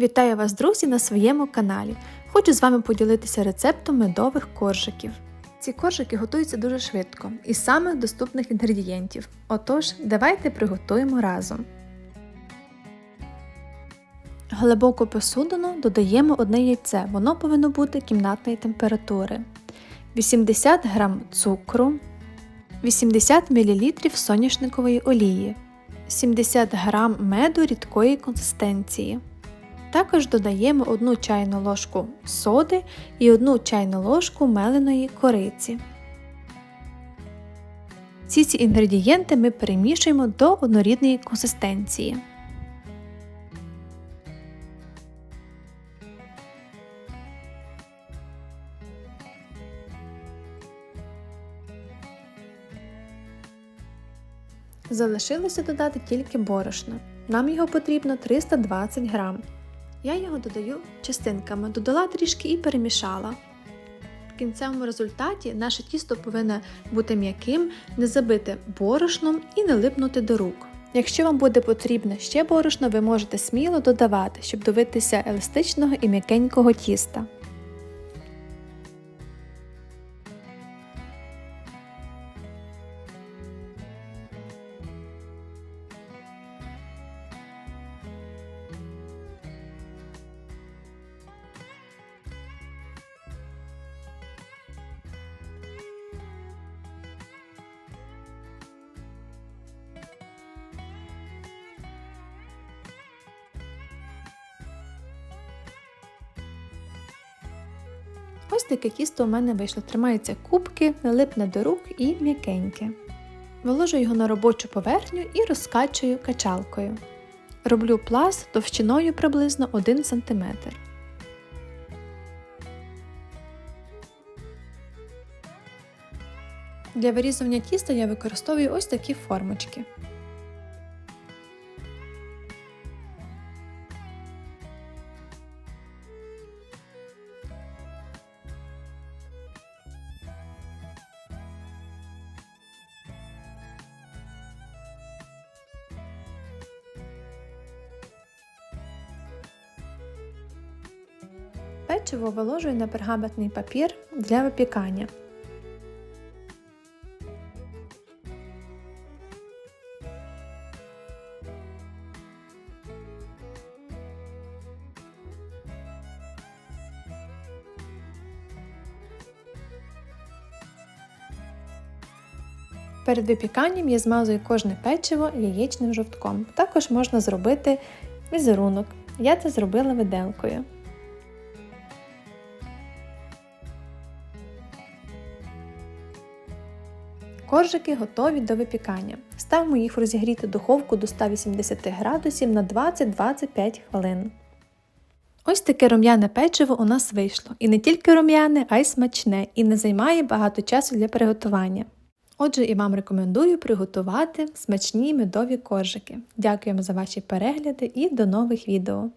Вітаю вас, друзі, на своєму каналі. Хочу з вами поділитися рецептом медових коржиків. Ці коржики готуються дуже швидко із самих доступних інгредієнтів. Отож, давайте приготуємо разом. Глибоку посудину додаємо одне яйце, воно повинно бути кімнатної температури, 80 г цукру, 80 мл соняшникової олії, 70 г меду рідкої консистенції. Також додаємо 1 чайну ложку соди і 1 чайну ложку меленої кориці. Всі ці інгредієнти ми перемішуємо до однорідної консистенції. Залишилося додати тільки борошно. Нам його потрібно 320 грам. Я його додаю частинками, додала трішки і перемішала. В кінцевому результаті наше тісто повинно бути м'яким, не забите борошном і не липнути до рук. Якщо вам буде потрібно ще борошно, ви можете сміло додавати, щоб добитися еластичного і м'якенького тіста. Ось таке тісто у мене вийшло. Тримається кубки, не липне до рук і м'якеньке. Виложу його на робочу поверхню і розкачую качалкою. Роблю пласт товщиною приблизно 1 см. Для вирізування тіста я використовую ось такі формочки. Печиво виложую на пергаментний папір для випікання. Перед випіканням я змазую кожне печиво яєчним жовтком. Також можна зробити візерунок. Я це зробила виделкою. Коржики готові до випікання. Ставимо їх в духовку до 180 градусів на 20-25 хвилин. Ось таке рум'яне печиво у нас вийшло. І не тільки рум'яне, а й смачне, і не займає багато часу для приготування. Отже, і вам рекомендую приготувати смачні медові коржики. Дякуємо за ваші перегляди і до нових відео!